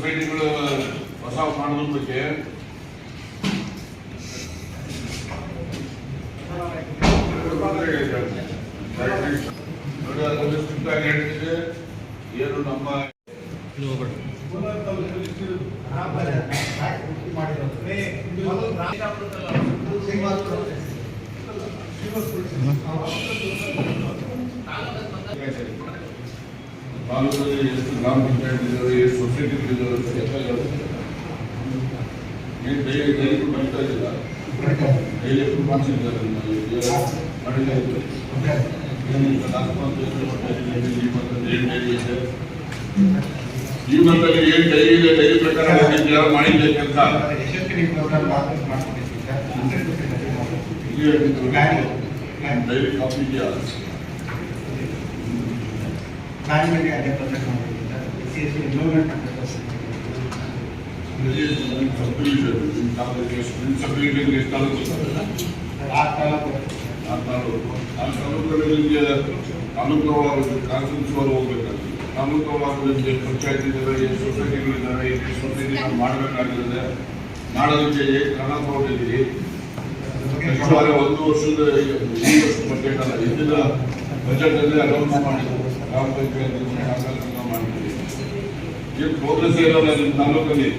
ಸೊಸೈಟಿಗಳು ಹೊಸ ಮಾಡೋದ್ರ ಬಗ್ಗೆ ಏನು ನಮ್ಮ ತಾಲೂಕಲ್ಲಿ ಎಷ್ಟು ಗ್ರಾಮ ಪಂಚಾಯತ್ ಇದ್ದಾವೆ ಎಷ್ಟು ಸೊಸೈಟಿ ಇದ್ದಾವೆ ಅಂತ ಲೆಕ್ಕಗಳು ಏನು ಡೈಲಿ ಡೈಲಿ ಬರ್ತಾ ಇಲ್ಲ ಡೈಲಿ ಮಾಡ್ಸಿದ್ದಾರೆ ಮಾಡಿಲ್ಲ ಇತ್ತು ಏನು ನಾಲ್ಕು ಏನು ಡೈಲಿ ಇದೆ? ಈ ಏನು ಡೈಲಿ ಇದೆ? ಡೈಲಿ ಪ್ರಕಾರ ಯಾರು ಮಾಡಿದ್ದೆ ಅಂತ. ಡೈಲಿ ಕಾಪಿ ಇದೆಯಾ? ಹಂಡ್ರೆಡ್ ಪರ್ಸೆಂಟ್ ಮಾಡಿದ್ದೀವಿ ಸರ್ ಎಸ್ ಆ ಆ ಪಂಚಾಯತ್ ಇದ್ದಾರೆ ಎಷ್ಟು ಸೊಸೈಟಿಗಳಿದ್ದಾರೆ ಎಷ್ಟು ಸೊಸೈಟಿ ಮಾಡಬೇಕಾಗಿರುತ್ತೆ ಮಾಡೋದಕ್ಕೆ ಕ್ರಮ ತಗೊಂಡಿದ್ದೀರಿ ಒಂದು ವರ್ಷದ ಈ ಬಜೆಟ್ ಅಲ್ಲ, ಹಿಂದಿನ ಅನೌನ್ಸ್ ಮಾಡಿದ್ರು. ಗ್ರಾಮ ಪಂಚಾಯತ್ ಮಾಡಿದ್ದೀವಿ ಈ ಪ್ರೋಗ್ರೆಸ್ ಇರಲ್ಲ ನಿಮ್ಮ ತಾಲೂಕಲ್ಲಿ